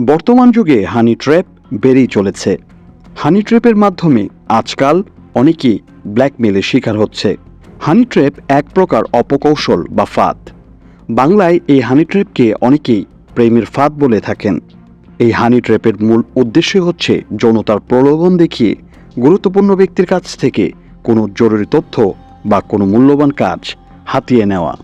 বর্তমান যুগে হানি ট্র্যাপ বেড়েই চলেছে। হানি ট্র্যাপের মাধ্যমে আজকাল অনেকেই ব্ল্যাকমেলের শিকার হচ্ছে। হানি ট্র্যাপ এক প্রকার অপকৌশল বা ফাঁদ। বাংলায় এই হানি ট্র্যাপকে অনেকেই প্রেমের ফাঁদ বলে থাকেন। এই হানি ট্র্যাপের মূল উদ্দেশ্য হচ্ছে যৌনতার প্রলোভন দেখিয়ে গুরুত্বপূর্ণ ব্যক্তির কাছ থেকে কোনো জরুরি তথ্য বা কোনো মূল্যবান কাজ হাতিয়ে নেওয়া।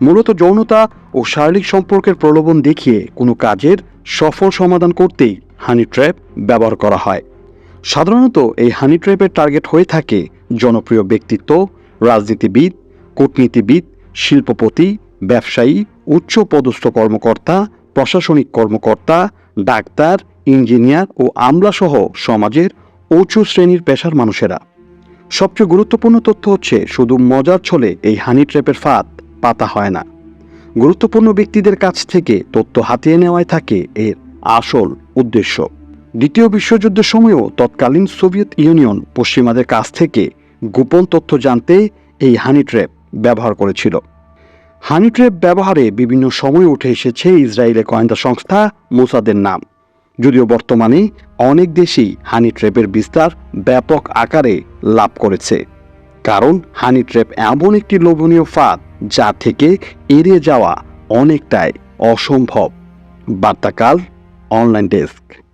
মূলত যৌনতা ও শারীরিক সম্পর্কের প্রলোভন দেখিয়ে কোনো কাজের সফল সমাধান করতেই হানি ট্র্যাপ ব্যবহার করা হয়। সাধারণত এই হানি ট্র্যাপের টার্গেট হয়ে থাকে জনপ্রিয় ব্যক্তিত্ব, রাজনীতিবিদ, কূটনীতিবিদ, শিল্পপতি, ব্যবসায়ী, উচ্চ পদস্থ কর্মকর্তা, প্রশাসনিক কর্মকর্তা, ডাক্তার, ইঞ্জিনিয়ার ও আমলাসহ সমাজের উঁচু শ্রেণির পেশার মানুষেরা। সবচেয়ে গুরুত্বপূর্ণ তথ্য হচ্ছে শুধু মজার ছলে এই হানি ট্র্যাপের ফাঁদ পাতা হয় না। গুরুত্বপূর্ণ ব্যক্তিদের কাছ থেকে তথ্য হাতিয়ে নেওয়াই থাকে এর আসল উদ্দেশ্য। দ্বিতীয় বিশ্বযুদ্ধের সময়ও তৎকালীন সোভিয়েত ইউনিয়ন পশ্চিমাদের কাছ থেকে গোপন তথ্য জানতে এই হানি ট্র্যাপ ব্যবহার করেছিল। হানি ট্র্যাপ ব্যবহারে বিভিন্ন সময় উঠে এসেছে ইসরায়েলের গোয়েন্দা সংস্থা মোসাদের নাম। যদিও বর্তমানে অনেক দেশেই হানি ট্র্যাপের বিস্তার ব্যাপক আকারে লাভ করেছে। কারণ হানি ট্র্যাপ এমন একটি লোভনীয় ফাঁদ যা থেকে এড়িয়ে যাওয়া অনেকটাই অসম্ভব। বার্তাকাল, অনলাইন ডেস্ক।